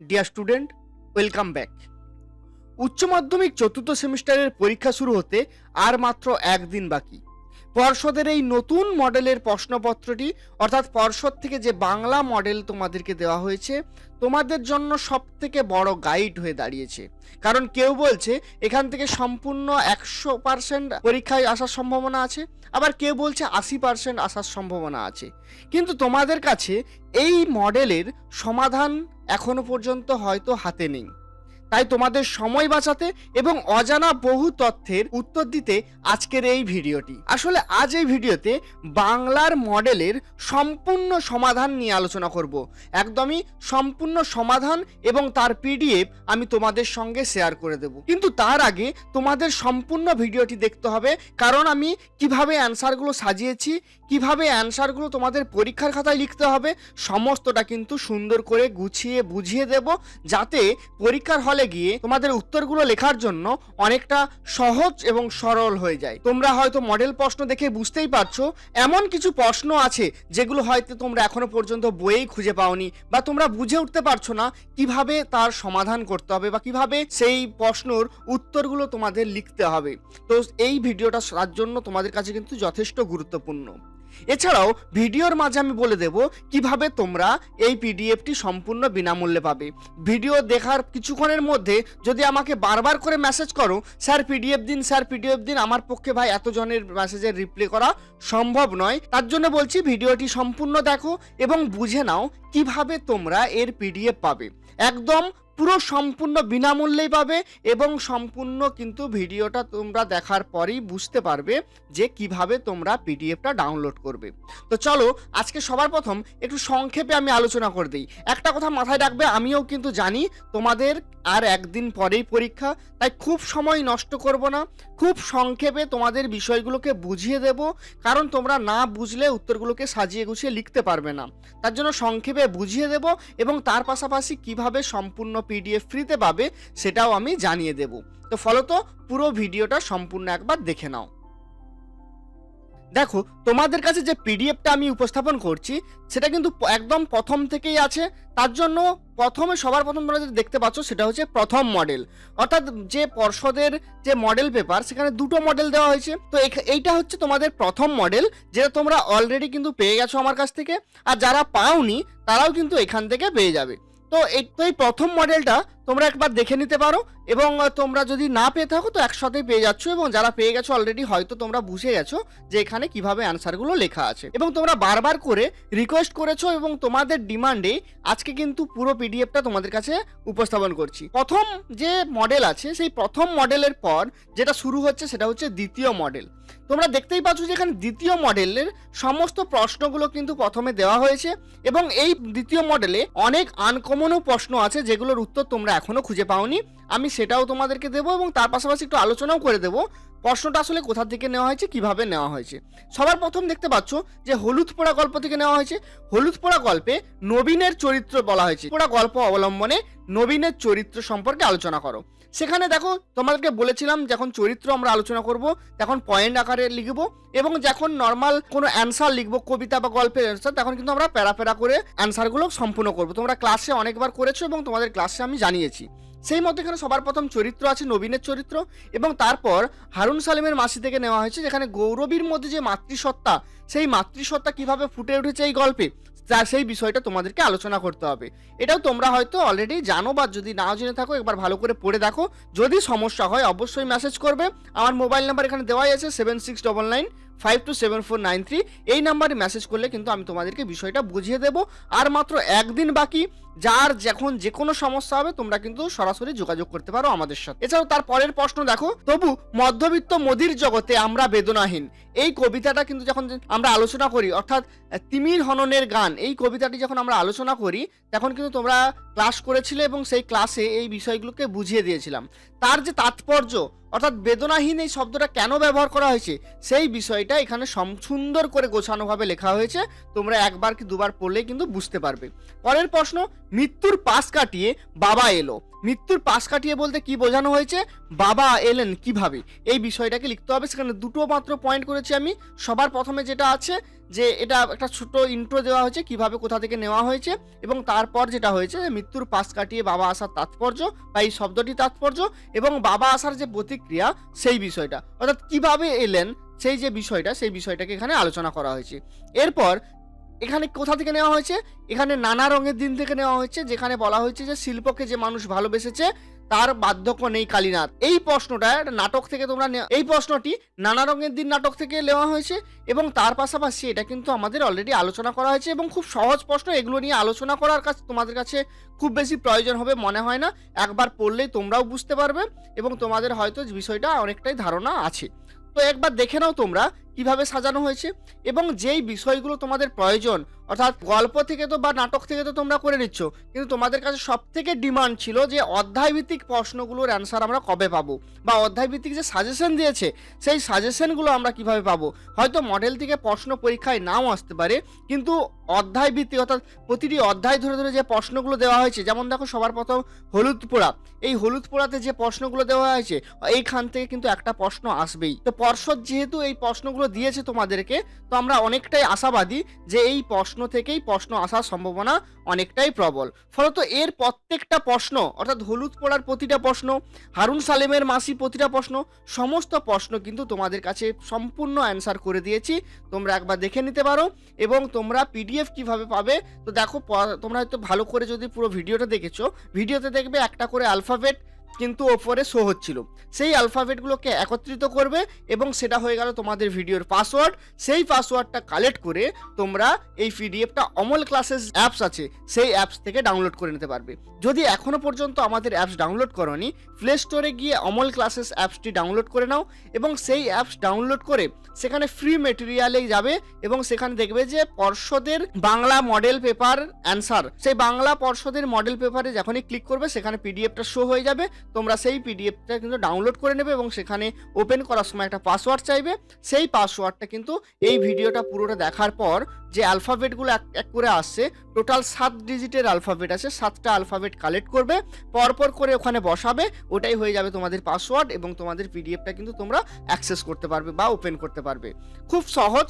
Dear student welcome back উচ্চ মাধ্যমিক চতুর্থ সেমিস্টারের পরীক্ষা শুরু হতে আর মাত্র একদিন বাকি। পর্ষদের এই নতুন মডেলের প্রশ্নপত্রটি, অর্থাৎ পর্ষদ থেকে যে বাংলা মডেল তোমাদেরকে দেওয়া হয়েছে, তোমাদের জন্য সব থেকে বড় গাইড হয়ে দাঁড়িয়েছে। কারণ কেউ বলছে, এখান থেকে সম্পূর্ণ একশো পার্সেন্ট পরীক্ষায় আসার সম্ভাবনা আছে, আবার কেউ বলছে আশি পার্সেন্ট আসার সম্ভাবনা আছে। কিন্তু তোমাদের কাছে এই মডেলের সমাধান এখনও পর্যন্ত হয়তো হাতে নেই। তাই তোমাদের সময় বাঁচাতে এবং অজানা বহু তথ্যের উত্তর দিতে আজকের এই ভিডিওটি। আসলে আজ এই ভিডিওতে বাংলার মডেলের সম্পূর্ণ সমাধান নিয়ে আলোচনা করব। একদমই সম্পূর্ণ সমাধান এবং তার পিডিএফ আমি তোমাদের সঙ্গে শেয়ার করে দেব। কিন্তু তার আগে তোমাদের সম্পূর্ণ ভিডিওটি দেখতে হবে, কারণ আমি কীভাবে অ্যান্সারগুলো সাজিয়েছি, কীভাবে অ্যান্সারগুলো তোমাদের পরীক্ষার খাতায় লিখতে হবে, সমস্তটা কিন্তু সুন্দর করে গুছিয়ে বুঝিয়ে দেব, যাতে পরীক্ষার হলে গিয়ে তোমাদের উত্তরগুলো লেখার জন্য অনেকটা সহজ এবং সরল হয়ে যায়। তোমরা হয়তো মডেল প্রশ্ন দেখে বুঝতেই পারছ, এমন কিছু প্রশ্ন আছে যেগুলো হয়তো তোমরা এখনও পর্যন্ত বইয়েই খুঁজে পাওনি বা তোমরা বুঝে উঠতে পারছ না কীভাবে তার সমাধান করতে হবে বা কীভাবে সেই প্রশ্নর উত্তরগুলো তোমাদের লিখতে হবে। তো এই ভিডিওটা তার জন্য তোমাদের কাছে কিন্তু যথেষ্ট গুরুত্বপূর্ণ। এছাড়াও ভিডিওর মাঝে আমি বলে দেব কীভাবে তোমরা এই পিডিএফটি সম্পূর্ণ বিনামূল্যে পাবে। ভিডিও দেখার কিছুক্ষণের মধ্যে যদি আমাকে বারবার করে মেসেজ করো, স্যার, পিডিএফ দিন, স্যার, পিডিএফ দিন, আমার পক্ষে ভাই এতজনের মেসেজের রিপ্লাই করা সম্ভব নয়। তার জন্য বলছি ভিডিওটি সম্পূর্ণ দেখো এবং বুঝে নাও কীভাবে তোমরা এর পিডিএফ পাবে। একদম পুরো সম্পূর্ণ বিনামূল্যেই পাবে এবং সম্পূর্ণ কিন্তু ভিডিওটা তোমরা দেখার পরেই বুঝতে পারবে যে কীভাবে তোমরা পিডিএফটা ডাউনলোড করবে। তো চলো, আজকে সবার প্রথম একটু সংক্ষেপে আমি আলোচনা করে দিই। একটা কথা মাথায় রাখবে, আমিও কিন্তু জানি তোমাদের আর একদিন পরেই পরীক্ষা, তাই খুব সময় নষ্ট করব না। খুব সংক্ষেপে তোমাদের বিষয়গুলোকে বুঝিয়ে দেব, কারণ তোমরা না বুঝলে উত্তরগুলোকে সাজিয়ে গুছিয়ে লিখতে পারবে না। তার জন্য সংক্ষেপে বুঝিয়ে দেব এবং তার পাশাপাশি কীভাবে সম্পূর্ণ পিডিএফ ফ্রিতে পাবে সেটাও আমি জানিয়ে দেব। তো ফলত পুরো ভিডিওটা সম্পূর্ণ একবার দেখে নাও। দেখো, তোমাদের কাছে যে পিডিএফটা আমি উপস্থাপন করছি, সেটা কিন্তু একদম প্রথম থেকেই আছে। তার জন্য প্রথমে সবার প্রথম তোমরা যেটা দেখতে পাচ্ছ, সেটা হচ্ছে প্রথম মডেল অর্থাৎ যে পর্ষদের যে মডেল পেপার সেখানে দুটো মডেল দেওয়া হয়েছে। তো এইটা হচ্ছে তোমাদের প্রথম মডেল যেটা তোমরা অলরেডি কিন্তু পেয়ে গেছো আমার কাছ থেকে। আর যারা পাওনি, তারাও কিন্তু এখান থেকে পেয়ে যাবে। তো এই প্রথম মডেলটা তোমরা একবার দেখে নিতে পারো, এবং তোমরা যদি না পেয়ে থাকো তো একসাথেই পেয়ে যাচ্ছ, এবং যারা পেয়ে গেছো অলরেডি হয়তো তোমরা বুঝে গেছো যে এখানে কীভাবে অ্যান্সারগুলো লেখা আছে। এবং তোমরা বারবার করে রিকোয়েস্ট করেছ এবং তোমাদের ডিমান্ডে আজকে কিন্তু পুরো পিডিএফটা তোমাদের কাছে উপস্থাপন করছি। প্রথম যে মডেল আছে, সেই প্রথম মডেলের পর যেটা শুরু হচ্ছে সেটা হচ্ছে দ্বিতীয় মডেল তোমরা দেখতেই পাচ্ছ যে এখানে দ্বিতীয় মডেলের সমস্ত প্রশ্নগুলো কিন্তু প্রথমে দেওয়া হয়েছে, এবং এই দ্বিতীয় মডেলে অনেক আনকমনও প্রশ্ন আছে যেগুলোর উত্তর তোমরা এখনও খুঁজে পাওনি। আমি সেটাও তোমাদেরকে দেবো এবং তার পাশাপাশি একটু আলোচনাও করে দেবো। প্রশ্নটা আসলে কোথা থেকে নেওয়া হয়েছে, কীভাবে নেওয়া হয়েছে? সবার প্রথম দেখতে পাচ্ছ যে হলুদ পোড়া গল্প থেকে নেওয়া হয়েছে। হলুদ পোড়া গল্পে নবীনের চরিত্র বলা হয়েছে। পোড়া গল্প অবলম্বনে নবীনের চরিত্র সম্পর্কে আলোচনা করো। সেখানে দেখো, তোমাদেরকে বলেছিলাম যখন চরিত্র আমরা আলোচনা করব, তখন পয়েন্ট আকারে লিখব এবং যখন নর্মাল কোনো অ্যান্সার লিখব, কবিতা বা গল্পের অ্যান্সার তখন কিন্তু আমরা প্যারা প্যারা করে অ্যান্সারগুলো সম্পূর্ণ করব। তোমরা ক্লাসে অনেকবার করেছ এবং তোমাদের ক্লাসে আমি জানিয়েছি। সেই মতো এখানে সবার প্রথম চরিত্র আছে নবীনের চরিত্র এবং তারপর হারুন সালিমের মাসি থেকে নেওয়া হয়েছে, যেখানে গৌরবীর মধ্যে যে মাতৃসত্তা, সেই মাতৃসত্তা কীভাবে ফুটে উঠেছে এই গল্পে? তা সেই বিষয়টা তোমাদেরকে আলোচনা করতে হবে। এটাও তোমরা হয়তো অলরেডি জানো বা যদি নাও জেনে থাকো, একবার ভালো করে পড়ে দেখো। যদি সমস্যা হয়, অবশ্যই মেসেজ করবে। আমার মোবাইল নাম্বার এখানে দেওয়াই আছে seven six double nine five two seven four nine three এই নাম্বারে মেসেজ করলে কিন্তু আমি তোমাদেরকে বিষয়টা বুঝিয়ে দেবো। আর মাত্র একদিন বাকি। যার যখন যে কোনো সমস্যা হবে, তোমরা কিন্তু সরাসরি যোগাযোগ করতে পারো আমাদের সাথে। এছাড়াও তার পরের প্রশ্ন দেখো। তবু মধ্যবিত্ত মোদির জগতে আমরা বেদনাহীন। এই কবিতাটা কিন্তু যখন আমরা আলোচনা করি, অর্থাৎ তিমির হননের গান, এই কবিতাটি যখন আমরা আলোচনা করি, তখন কিন্তু তোমরা ক্লাস করেছিলে এবং সেই ক্লাসে এই বিষয়গুলোকে বুঝিয়ে দিয়েছিলাম। তার যে তাৎপর্য, অর্থাৎ বেদনাহীন এই শব্দটা কেন ব্যবহার করা হয়েছে, সেই বিষয়টা এখানে সুন্দর করে গোছানোভাবে লেখা হয়েছে। তোমরা একবার কি দুবার পড়লেই কিন্তু বুঝতে পারবে। পরের প্রশ্ন, মৃত্যুর পাশ কাটিয়ে বাবা এলো। মৃত্যুর পাশ কাটিয়ে বলতে কি বোঝানো হয়েছে? বাবা এলেন কীভাবে? এই বিষয়টাকে লিখতে হবে। সেখানে দুটো মাত্র পয়েন্ট করেছি আমি। সবার প্রথমে যেটা আছে যে এটা একটা ছোট ইন্ট্রো দেওয়া হয়েছে, কীভাবে কোথা থেকে নেওয়া হয়েছে এবং তারপর যেটা হয়েছে মৃত্যুর পাশ কাটিয়ে বাবা আসার তাৎপর্য বা এই শব্দটি তাৎপর্য এবং বাবা আসার যে প্রতিক্রিয়া সেই বিষয়টা। অর্থাৎ কীভাবে এলেন সেই যে বিষয়টা, সেই বিষয়টাকে এখানে আলোচনা করা হয়েছে। এরপর এখানে কোথা থেকে নেওয়া হয়েছে? এখানে নানা রঙের দিন থেকে নেওয়া হয়েছে, যেখানে বলা হয়েছে যে শিল্পকে যে মানুষ ভালোবেসেছে, তার বার্ধক্য নেই কালীনাথ। এই প্রশ্নটা নাটক থেকে তোমরা এই প্রশ্নটি নানা রঙের দিন নাটক থেকে নেওয়া হয়েছে এবং তার পাশাপাশি এটা কিন্তু আমাদের অলরেডি আলোচনা করা হয়েছে এবং খুব সহজ প্রশ্ন, এগুলো নিয়ে আলোচনা করার কাছে তোমাদের কাছে খুব বেশি প্রয়োজন হবে, মনে হয় না। একবার পড়লেই তোমরাও বুঝতে পারবে এবং তোমাদের হয়তো বিষয়টা অনেকটাই ধারণা আছে। তো একবার দেখে নাও তোমরা কীভাবে সাজানো হয়েছে এবং যেই বিষয়গুলো তোমাদের প্রয়োজন, অর্থাৎ গল্প থেকে তো বা নাটক থেকে তো তোমরা করে নিচ্ছ, কিন্তু তোমাদের কাছে সব থেকে ডিমান্ড ছিল যে অধ্যায়ভিত্তিক প্রশ্নগুলোর অ্যান্সার আমরা কবে পাবো বা অধ্যায়ভিত্তিক যে সাজেশন দিয়েছে, সেই সাজেশনগুলো আমরা কীভাবে পাবো। হয়তো মডেল থেকে প্রশ্ন পরীক্ষায় নাও আসতে পারে, কিন্তু অধ্যায় ভিত্তিক অর্থাৎ প্রতিটি অধ্যায় ধরে ধরে যে প্রশ্নগুলো দেওয়া হয়েছে, যেমন দেখো সবার প্রথম হলুদ পোড়া, এই হলুদ পোড়াতে যে প্রশ্নগুলো দেওয়া হয়েছে, এইখান থেকে কিন্তু একটা প্রশ্ন আসবেই। তো পর্ষদ যেহেতু এই প্রশ্নগুলো দিয়েছে তোমাদেরকে, তো আমরা অনেকটাই আশাবাদী যে এই প্রশ্ন থেকেই প্রশ্ন আসার সম্ভাবনা অনেকটাই প্রবল। ফলত এর প্রত্যেকটা প্রশ্ন, অর্থাৎ হলুদ পোড়ার প্রতিটা প্রশ্ন, হারুন সালেমের মাসি প্রতিটা প্রশ্ন, সমস্ত প্রশ্ন কিন্তু তোমাদের কাছে সম্পূর্ণ অ্যান্সার করে দিয়েছি। তোমরা একবার দেখে নিতে পারো এবং তোমরা পিডিএফ কীভাবে পাবে, তো দেখো তোমরা হয়তো ভালো করে যদি পুরো ভিডিওটা দেখেছ, ভিডিওতে দেখবে একটা করে অ্যালফাবেট কিন্তু ওপরে শো হচ্ছিল। সেই অ্যালফাবেটগুলোকে একত্রিত করবে এবং সেটা হয়ে গেল তোমাদের ভিডিওর পাসওয়ার্ড। সেই পাসওয়ার্ডটা কালেক্ট করে তোমরা এই পিডিএফটা অমল ক্লাসেস অ্যাপস আছে, সেই অ্যাপস থেকে ডাউনলোড করে নিতে পারবে। যদি এখনও পর্যন্ত আমাদের অ্যাপস ডাউনলোড করনি, প্লে স্টোরে গিয়ে অমল ক্লাসেস অ্যাপসটি ডাউনলোড করে নাও এবং সেই অ্যাপস ডাউনলোড করে সেখানে ফ্রি মেটেরিয়ালে যাবে এবং সেখানে দেখবে যে পর্ষদের বাংলা মডেল পেপার অ্যান্সার। সেই বাংলা পর্ষদের মডেল পেপারে যখনই ক্লিক করবে, সেখানে পিডিএফটা শো হয়ে যাবে তোমরা সেই পিডিএফটা কিন্তু ডাউনলোড করে নেবে এবং সেখানে ওপেন করার সময় একটা পাসওয়ার্ড চাইবে। সেই পাসওয়ার্ডটা কিন্তু এই ভিডিওটা পুরোটা দেখার পর যে অ্যালফাবেটগুলো এক এক করে আসছে টোটাল সাত ডিজিটের অ্যালফাবেট আছে, সাতটা অ্যালফাবেট কালেক্ট করবে, পরপর করে ওখানে বসাবে, ওটাই হয়ে যাবে তোমাদের পাসওয়ার্ড এবং তোমাদের পিডিএফটা কিন্তু তোমরা অ্যাক্সেস করতে পারবে বা ওপেন করতে পারবে। খুব সহজ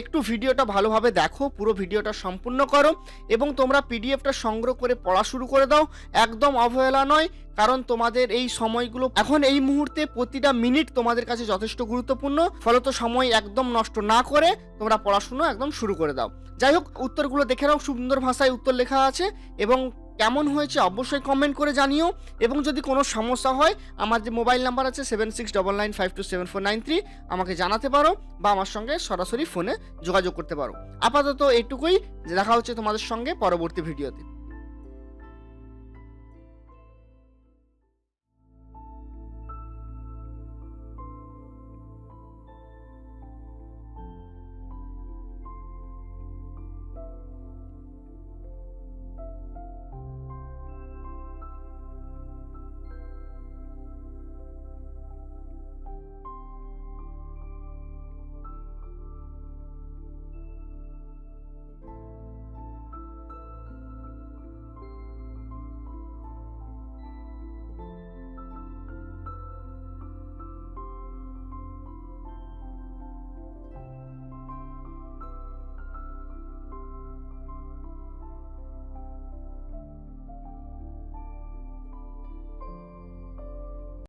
একটু ভিডিওটা ভালোভাবে দেখো, পুরো ভিডিওটা সম্পূর্ণ করো এবং তোমরা পিডিএফটা সংগ্রহ করে পড়া শুরু করে দাও, একদম অবহেলা নয়, কারণ তোমাদের এই সময়গুলো, এখন এই মুহূর্তে প্রতিটা মিনিট তোমাদের কাছে যথেষ্ট গুরুত্বপূর্ণ, ফলত সময় একদম নষ্ট না করে তোমরা পড়াশুনো একদম শুরু করে দাও। যাই হোক উত্তরগুলো দেখে নাও, সুন্দর ভাষায় উত্তর লেখা আছে এবং কেমন হয়েছে অবশ্যই কমেন্ট করে জানিও। এবং যদি কোনো সমস্যা হয়, আমার যে মোবাইল নাম্বার আছে seven six double nine five two seven four nine three আমাকে জানাতে পারো বা আমার সঙ্গে সরাসরি ফোনে যোগাযোগ করতে পারো। আপাতত এটুকুই দেখা হচ্ছে তোমাদের সঙ্গে পরবর্তী ভিডিওতে